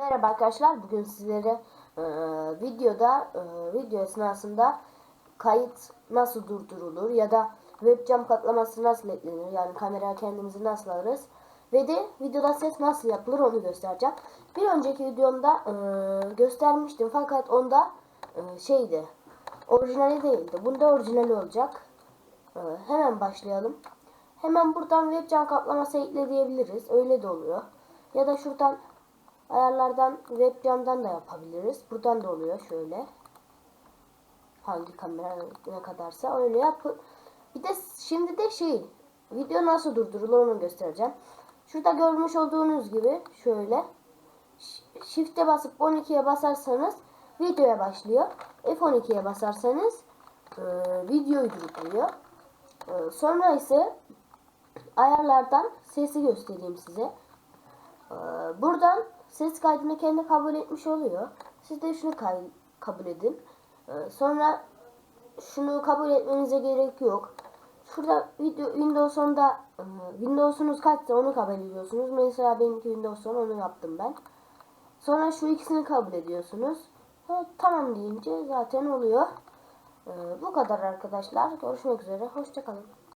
Merhaba arkadaşlar. Bugün sizlere e, videoda e, video esnasında kayıt nasıl durdurulur ya da webcam katlaması nasıl eklenir yani kameraya kendimizi nasıl alırız ve de videoda ses nasıl yapılır onu göstereceğim. Bir önceki videomda e, göstermiştim fakat onda e, şeydi orijinali değildi. Bunda orijinali olacak. E, hemen başlayalım. Hemen buradan webcam kaplaması ekle diyebiliriz. Öyle de oluyor. Ya da şuradan ayarlardan webcam'dan da yapabiliriz. Buradan da oluyor şöyle. Hangi kamera ne kadarsa öyle yap. Bir de şimdi de şey video nasıl durdurulur onu göstereceğim. Şurada görmüş olduğunuz gibi şöyle Shift'e basıp 12'ye basarsanız videoya başlıyor. F12'ye basarsanız e, videoyu durduruyor. E, sonra ise ayarlardan sesi göstereyim size. Ee, Buradan ses kaydını kendi kabul etmiş oluyor. Siz de şunu kabul edin. Ee, Sonra şunu kabul etmenize gerek yok. Şurada video Windows 10'da e, Windows'unuz kaçsa onu kabul ediyorsunuz. Mesela benimki Windows 10 onu yaptım ben. Sonra şu ikisini kabul ediyorsunuz. Ha, tamam deyince zaten oluyor. Ee, Bu kadar arkadaşlar. Görüşmek üzere. Hoşçakalın.